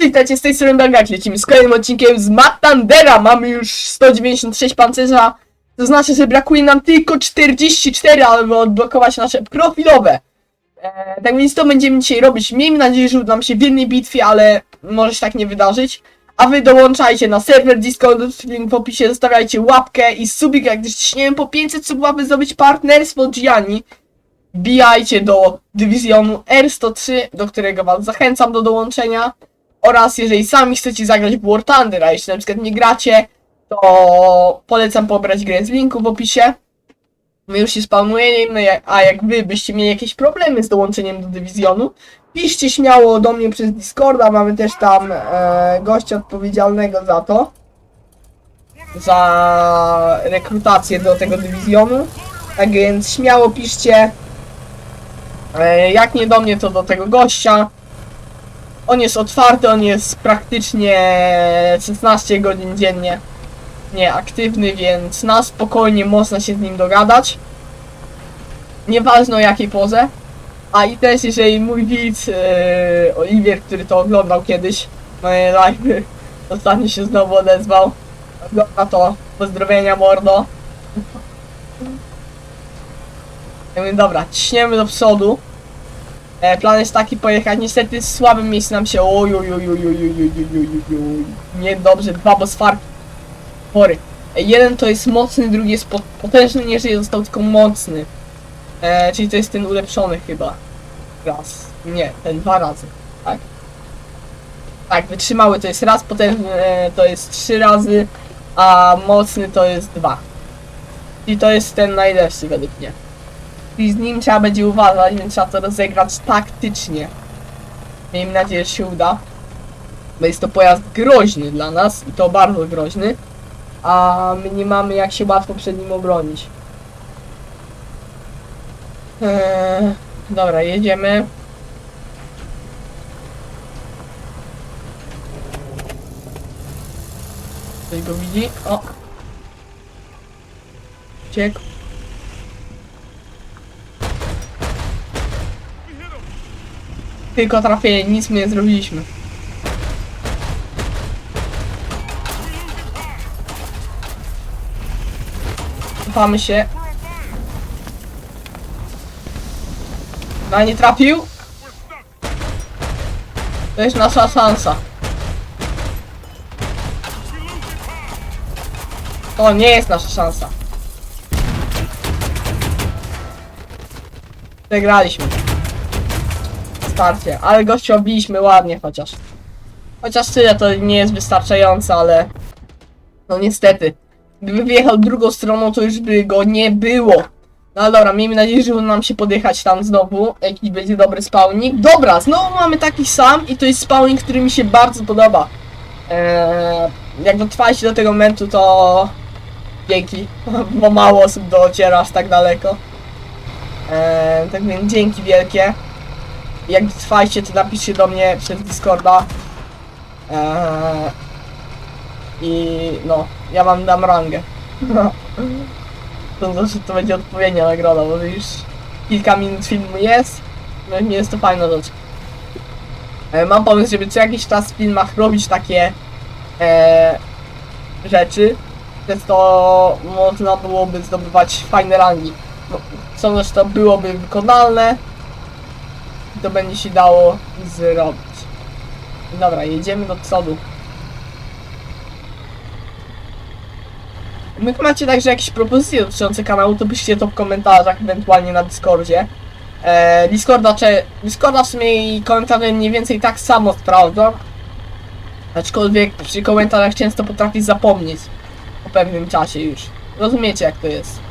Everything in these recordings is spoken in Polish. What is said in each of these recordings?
Witajcie z tej strony Belgak, lecimy z kolejnym odcinkiem z Matandera. Mamy już 196 pancerza, to znaczy, że brakuje nam tylko 44, aby odblokować nasze profilowe. E, tak więc to będziemy dzisiaj robić. Miejmy nadzieję, że uda nam się w jednej bitwie, ale może się tak nie wydarzyć. A wy dołączajcie na serwer Discord, link w opisie, zostawiajcie łapkę i subik, jak gdyż ciśniemy po 500 subów, aby zdobyć partnerstwo Gianni. Wbijajcie do dywizjonu R103, do którego was zachęcam do dołączenia. Oraz jeżeli sami chcecie zagrać w War Thunder, a jeśli na przykład nie gracie, to polecam pobrać grę z linku w opisie. My już się spawnujemy, jak- a jak wy byście mieli jakieś problemy z dołączeniem do dywizjonu, piszcie śmiało do mnie przez Discorda, mamy też tam e, gościa odpowiedzialnego za to. Za rekrutację do tego dywizjonu. Tak więc śmiało piszcie. E, jak nie do mnie, to do tego gościa. On jest otwarty, on jest praktycznie 16 godzin dziennie nieaktywny, więc na spokojnie można się z nim dogadać. Nieważne o jakiej porze. A i też jeżeli mój widz yy, Oliwier, który to oglądał kiedyś, moje live'y, ostatnio się znowu odezwał. Ogląda to. Pozdrowienia mordo. Ja mówię, dobra, ciśniemy do przodu. E, plan jest taki pojechać, niestety w słabym miejscu nam się oj, oj, oj, oj, oj, oj, oj, oj, oj. Niedobrze, dwa bosfarki. Chory. E, jeden to jest mocny, drugi jest po- potężny, nie że został tylko mocny. E, czyli to jest ten ulepszony chyba. Raz. Nie, ten dwa razy. Tak? Tak, wytrzymały to jest raz, potężny e, to jest trzy razy, a mocny to jest dwa. I to jest ten najlepszy według mnie. I z nim trzeba będzie uważać, więc trzeba to rozegrać taktycznie. Miejmy nadzieję, że się uda. Bo jest to pojazd groźny dla nas i to bardzo groźny. A my nie mamy jak się łatwo przed nim obronić. Eee, dobra, jedziemy. Ktoś go widzi? O! Uciekł. Tylko trafienie, nic my nie zrobiliśmy. Cofamy się. No nie trafił. To jest nasza szansa. To nie jest nasza szansa. Przegraliśmy. Starcie, ale gościu obiliśmy ładnie chociaż. Chociaż tyle to nie jest wystarczające, ale... No niestety. Gdyby wyjechał drugą stroną, to już by go nie było. No dobra, miejmy nadzieję, że uda nam się podjechać tam znowu. Jakiś będzie dobry spawnik. Dobra, znowu mamy taki sam i to jest spawnik, który mi się bardzo podoba. Eee, jak dotrwaliście do tego momentu, to dzięki, bo mało osób dociera aż tak daleko. Eee, tak więc dzięki wielkie. Jak dotrwaliście, to napiszcie do mnie przez Discorda. Eee, I no, ja wam dam rangę. To znaczy, to będzie odpowiednia nagroda, bo już kilka minut filmu jest. No nie jest to fajna rzecz. E, mam pomysł, żeby co jakiś czas w filmach robić takie e, rzeczy, przez to można byłoby zdobywać fajne rangi. No, że to byłoby wykonalne to będzie się dało zrobić. Dobra, jedziemy do przodu. My macie także jakieś propozycje dotyczące kanału, to piszcie to w komentarzach, ewentualnie na Discordzie. E, Discorda, czy, Discorda w sumie i komentarze mniej więcej tak samo sprawdzam. Aczkolwiek przy komentarzach często potrafi zapomnieć po pewnym czasie już. Rozumiecie jak to jest.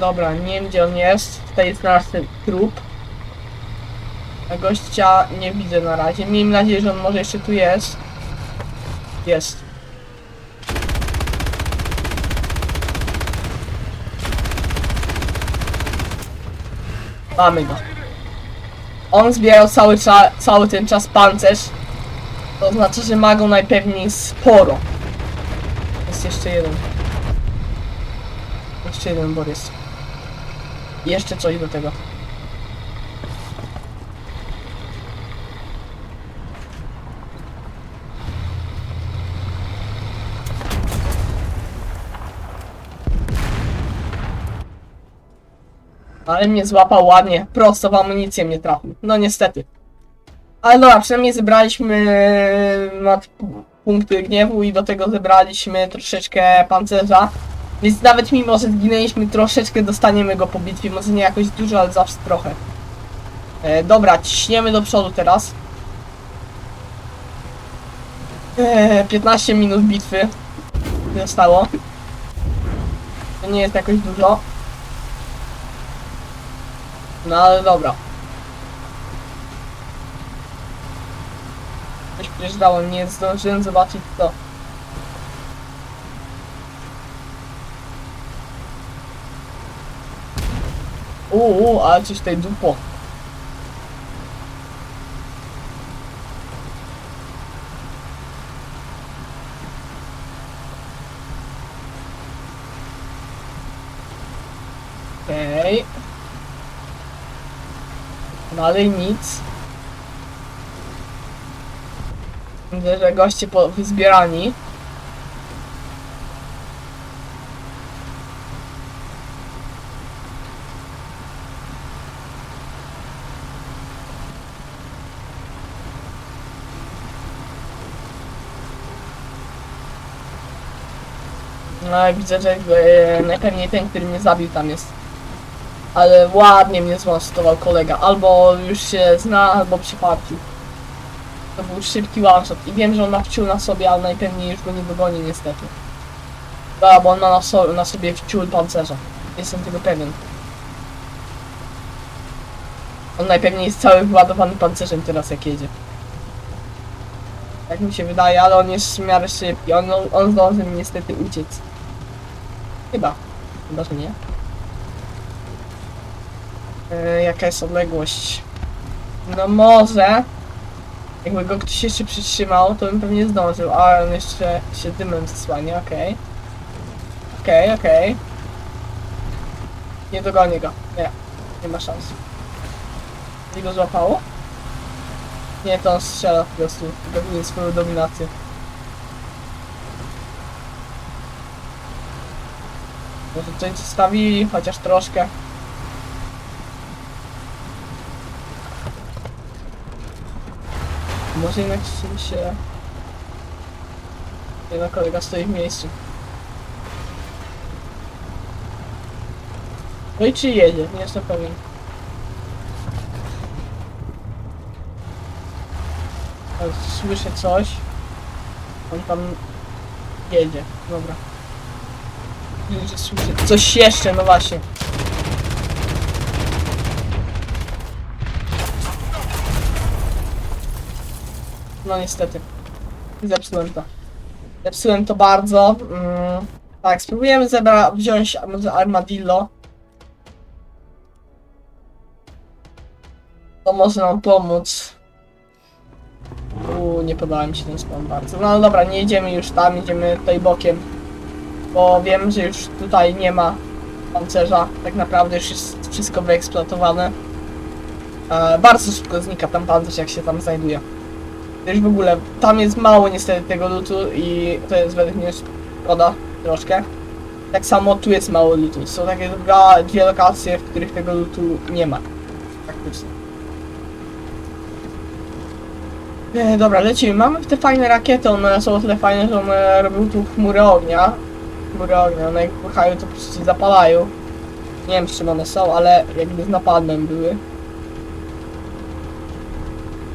Dobra, nie wiem gdzie on jest. Tutaj jest nasz trup. A gościa nie widzę na razie. Miejmy nadzieję, że on może jeszcze tu jest. Jest. Mamy go. On zbierał cały, cały ten czas pancerz. To znaczy, że ma go najpewniej sporo. Jest jeszcze jeden. Jeszcze jeden Borys. Jeszcze coś do tego. Ale mnie złapał ładnie, prosto w amunicję mnie trafił. No niestety. Ale dobra, przynajmniej zebraliśmy e, punkty gniewu i do tego zebraliśmy troszeczkę pancerza. Więc nawet mimo, że zginęliśmy troszeczkę, dostaniemy go po bitwie. Może nie jakoś dużo, ale zawsze trochę. E, dobra, ciśniemy do przodu teraz. E, 15 minut bitwy zostało. To nie jest jakoś dużo. No ale dobra. Coś przyjeżdżało, nie zdążyłem zobaczyć co. Uuu, ale coś tutaj dupo. Okej. Dalej nic. Widzę, że goście po wyzbierani. No i widzę, że e, najpewniej ten, który mnie zabił tam jest. Ale ładnie mnie zmonstował kolega. Albo już się zna, albo przypadki. To był szybki one shot. I wiem, że on ma wciół na sobie, ale najpewniej już go nie dogoni niestety. Dobra, bo on ma na, so na sobie wciół pancerza. Jestem tego pewien. On najpewniej jest cały wyładowany pancerzem teraz jak jedzie. Tak mi się wydaje, ale on jest w miarę szybki. On, on zdąży mi niestety uciec. Chyba. Chyba, że nie. E, jaka jest odległość? No może. Jakby go ktoś jeszcze przytrzymał, to bym pewnie zdążył, a on jeszcze się dymem zasłania, okej. Okej, okej. Nie dogonię go. Nie. Nie ma szans. Nie go złapało? Nie, to on strzela po prostu. Pewnie swoją dominację. Może coś zostawili, chociaż troszkę. Może jednak się... Jednak kolega stoi w miejscu. No i czy jedzie? Nie jestem pewien. Słyszę coś. On tam jedzie. Dobra. Coś jeszcze, no właśnie. No niestety. Zepsułem to. Zepsułem to bardzo. Mm, tak, spróbujemy zebra wziąć może armadillo. To może nam pomóc. Uuu, nie podoba mi się ten spawn bardzo. No ale dobra, nie jedziemy już tam, idziemy tutaj bokiem. Bo wiem, że już tutaj nie ma pancerza. Tak naprawdę już jest wszystko wyeksploatowane. E, bardzo szybko znika tam pancerz, jak się tam znajduje. Już w ogóle, tam jest mało niestety tego lutu i to jest według mnie szkoda troszkę. Tak samo tu jest mało lutu. Są takie dwa, dwie lokacje, w których tego lutu nie ma. Praktycznie. E, dobra, lecimy. Mamy te fajne rakiety, one są o tyle fajne, że one robią tu chmurę ognia. Chmury ognia, one jak płychają to po prostu zapalają. Nie wiem z czym one są, ale jakby z napadem były.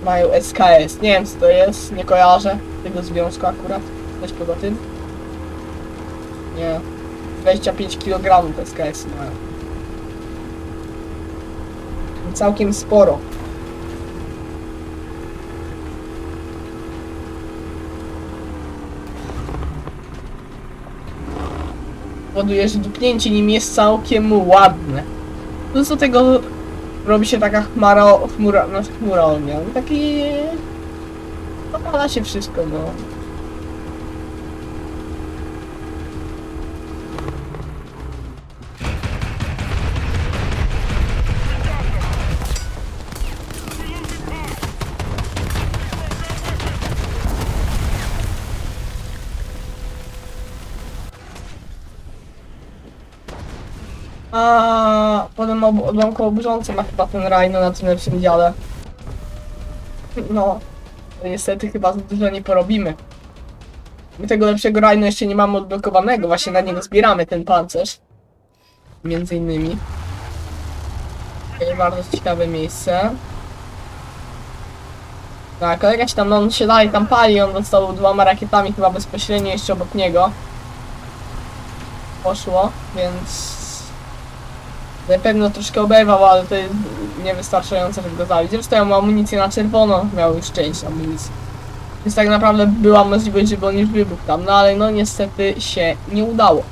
Mają SKS. Nie wiem co to jest, nie kojarzę tego związku akurat. Coś poza tym. Nie. 25 kg SKS mają. Całkiem sporo. Powoduje, że dupnięcie nim jest całkiem ładne. Plus do tego robi się taka chmara, chmura, no chmura ognia. Taki... Opala się wszystko, no. A potem ob odłamkowo burzące ma chyba ten Rhino na tym lepszym dziale. No, niestety chyba dużo nie porobimy. My tego lepszego Rhino jeszcze nie mamy odblokowanego, właśnie na niego zbieramy ten pancerz. Między innymi. Okej, bardzo ciekawe miejsce. Tak, kolega się tam, no, on się dalej tam pali, on dostał dwoma rakietami chyba bezpośrednio jeszcze obok niego. Poszło, więc... Na pewno troszkę oberwał, ale to jest niewystarczające, żeby go zabić. Zresztą ja mam amunicję na czerwono, miał już część amunicji. Więc tak naprawdę była możliwość, żeby on już wybuchł tam, no ale no niestety się nie udało.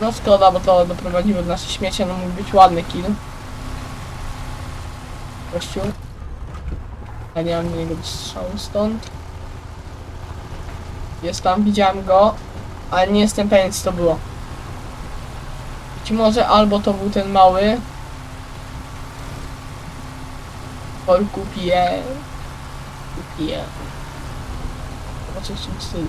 No szkoda, bo to doprowadziło do nasze śmiecie, no mógł być ładny kill. Kościół. Ja nie mam niego strzału stąd. Jest tam, widziałem go, ale nie jestem pewien co to było. Być może albo to był ten mały. Or kupię. Kupię. Zobaczę w czym stylu.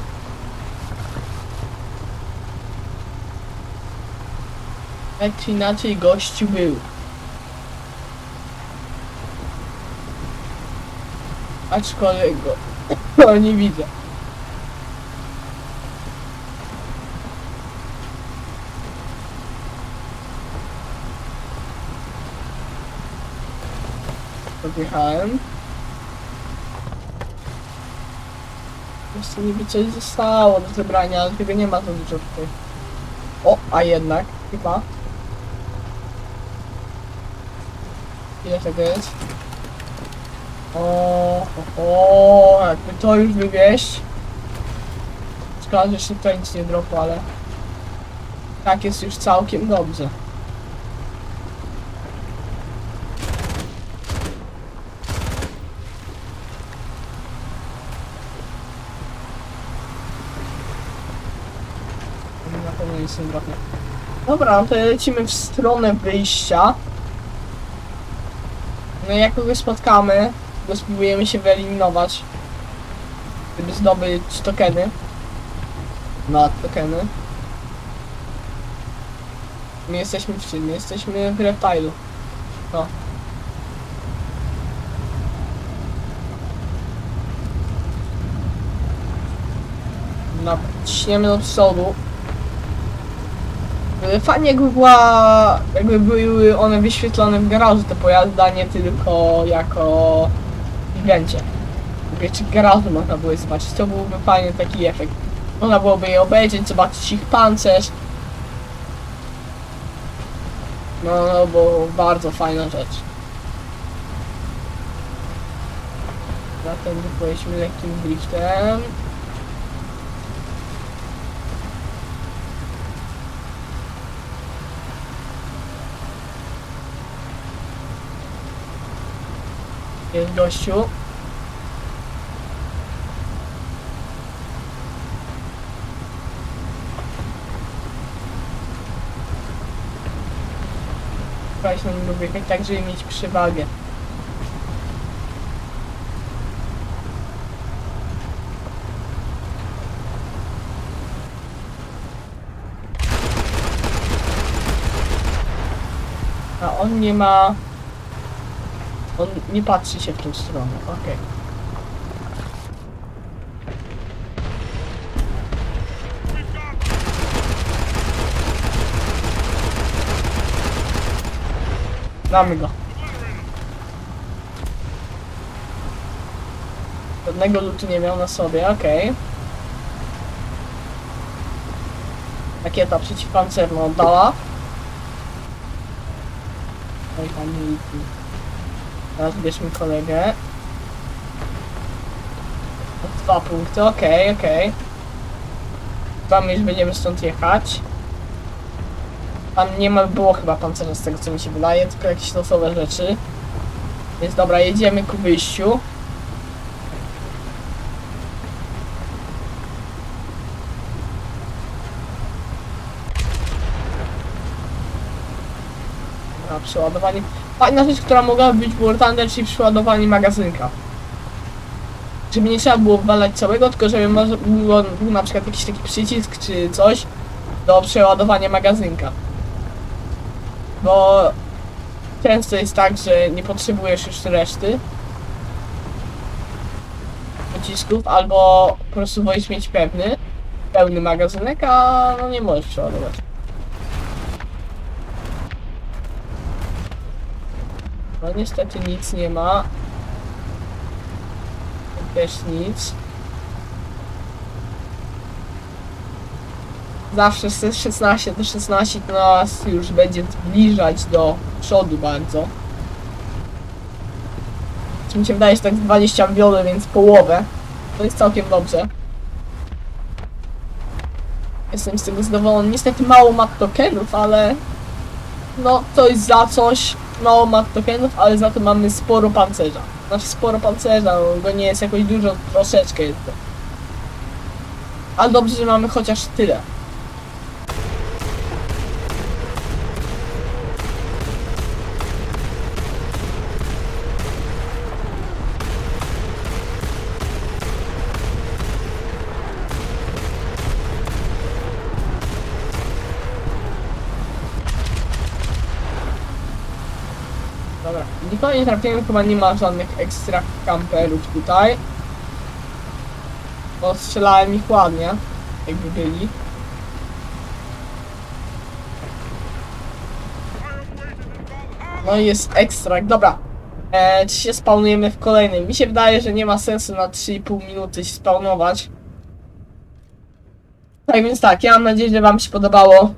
Czy inaczej gościu był. Aczkolwiek go nie widzę. Podjechałem. Jeszcze niby coś zostało do zebrania, ale tego nie ma za dużo tutaj. O, a jednak, chyba. Ile tego jest? O, o, o, jakby to już wywieźć. Szkoda, że jeszcze tutaj nic nie dropło, ale tak jest już całkiem dobrze. Na pewno nic nie. Dobra, no to lecimy w stronę wyjścia. No i jak kogoś spotkamy, to spróbujemy się wyeliminować. Żeby zdobyć tokeny. Na tokeny. My jesteśmy w czym? My jesteśmy w reptilu. No. No, ciśniemy do przodu. Fajnie jakby była, jakby były one wyświetlone w garażu te pojazdy, a nie tylko jako w evencie. Czy w garażu można było je zobaczyć, to byłby fajny taki efekt. Można byłoby je obejrzeć, zobaczyć ich pancerz. No, no, bo bardzo fajna rzecz. Zatem pojedziemy lekkim driftem. Jest gościu. Sprawdź na nim wjechać tak, żeby mieć przewagę. A on nie ma... On nie patrzy się w tą stronę, okej. Mamy go. Żadnego lutu nie miał na sobie, okej. Rakieta przeciwpancerna oddała. Oj, idzie. Teraz bierzmy kolegę. Dwa punkty, okej, okej. Chyba my już będziemy stąd jechać. Tam nie ma, było chyba pancerza z tego co mi się wydaje, tylko jakieś losowe rzeczy. Więc dobra, jedziemy ku wyjściu. Dobra, przeładowanie. Fajna rzecz, która mogłaby być w War Thunder, czyli przeładowanie magazynka. Żeby nie trzeba było wywalać całego, tylko żeby może było, był na przykład jakiś taki przycisk czy coś do przeładowania magazynka. bo często jest tak, że nie potrzebujesz już reszty pocisków, albo po prostu wolisz mieć pewny, pełny magazynek, a no nie możesz przeładować. No niestety nic nie ma. Też nic. Zawsze z 16 do 16 to nas już będzie zbliżać do przodu bardzo. Czy mi się wydaje, że tak z 20 wiole, więc połowę. To jest całkiem dobrze. Jestem z tego zadowolony. Niestety mało ma tokenów, ale no to jest za coś. Mało ma tokenów, ale za to mamy sporo pancerza. Znaczy sporo pancerza, no, go nie jest jakoś dużo, troszeczkę jest to. Ale dobrze, że mamy chociaż tyle. Nikogo nie trafiłem, chyba nie ma żadnych ekstra kamperów tutaj. Bo strzelałem ich ładnie, jakby byli. No i jest ekstrakt, dobra. E, czy się spawnujemy w kolejnej? Mi się wydaje, że nie ma sensu na 3,5 minuty się spawnować. Tak więc tak, ja mam nadzieję, że wam się podobało.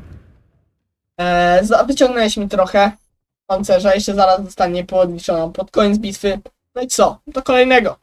E, wyciągnęliśmy trochę pancerza, jeszcze zaraz zostanie podliczona pod koniec bitwy. No i co? Do kolejnego.